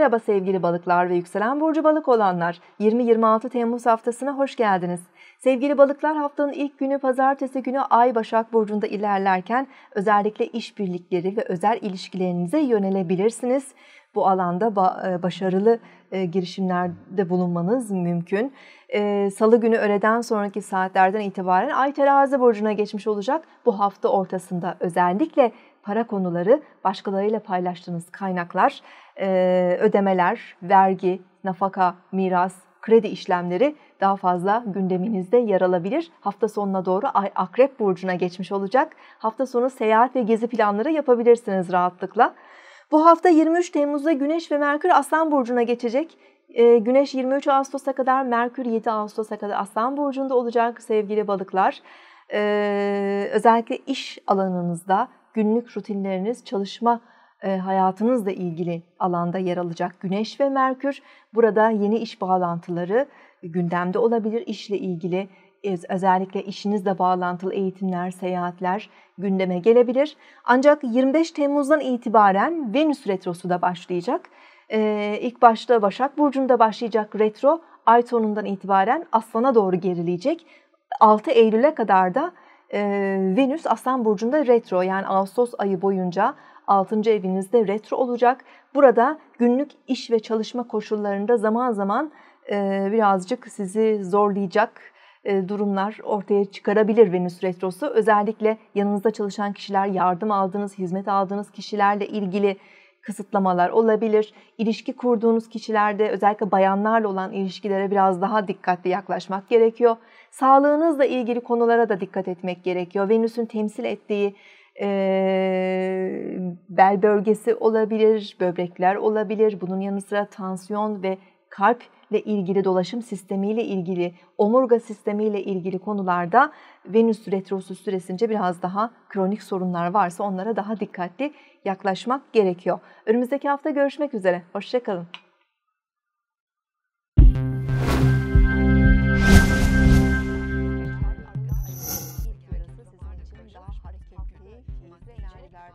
Merhaba sevgili balıklar ve yükselen burcu balık olanlar. 20-26 Temmuz haftasına hoş geldiniz. Sevgili balıklar haftanın ilk günü pazartesi günü Ay Başak Burcu'nda ilerlerken özellikle işbirlikleri ve özel ilişkilerinize yönelebilirsiniz. Bu alanda e, başarılı e, girişimlerde bulunmanız mümkün. E, Salı günü öğleden sonraki saatlerden itibaren Ay Terazi Burcu'na geçmiş olacak. Bu hafta ortasında özellikle para konuları, başkalarıyla paylaştığınız kaynaklar, ödemeler, vergi, nafaka, miras, kredi işlemleri daha fazla gündeminizde yer alabilir. Hafta sonuna doğru Ay Akrep Burcu'na geçmiş olacak. Hafta sonu seyahat ve gezi planları yapabilirsiniz rahatlıkla. Bu hafta 23 Temmuz'da Güneş ve Merkür Aslan Burcu'na geçecek. Ee, Güneş 23 Ağustos'a kadar, Merkür 7 Ağustos'a kadar Aslan Burcu'nda olacak sevgili balıklar. Ee, özellikle iş alanınızda günlük rutinleriniz, çalışma e, hayatınızla ilgili alanda yer alacak Güneş ve Merkür. Burada yeni iş bağlantıları gündemde olabilir, işle ilgili özellikle işinizle bağlantılı eğitimler, seyahatler gündeme gelebilir. Ancak 25 Temmuz'dan itibaren Venüs retrosu da başlayacak. Ee, ilk başta Başak Burcu'nda başlayacak retro ay sonundan itibaren Aslan'a doğru gerileyecek. 6 Eylül'e kadar da e, Venüs Aslan Burcu'nda retro yani Ağustos ayı boyunca 6. evinizde retro olacak. Burada günlük iş ve çalışma koşullarında zaman zaman e, birazcık sizi zorlayacak durumlar ortaya çıkarabilir Venüs Retrosu. Özellikle yanınızda çalışan kişiler, yardım aldığınız, hizmet aldığınız kişilerle ilgili kısıtlamalar olabilir. İlişki kurduğunuz kişilerde özellikle bayanlarla olan ilişkilere biraz daha dikkatli yaklaşmak gerekiyor. Sağlığınızla ilgili konulara da dikkat etmek gerekiyor. Venüs'ün temsil ettiği e, bel bölgesi olabilir, böbrekler olabilir. Bunun yanı sıra tansiyon ve kalp ile ilgili, dolaşım sistemiyle ilgili, omurga sistemiyle ilgili konularda Venüs retrosu süresince biraz daha kronik sorunlar varsa onlara daha dikkatli yaklaşmak gerekiyor. Önümüzdeki hafta görüşmek üzere. Hoşçakalın.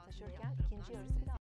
taşırken ikinci yarısı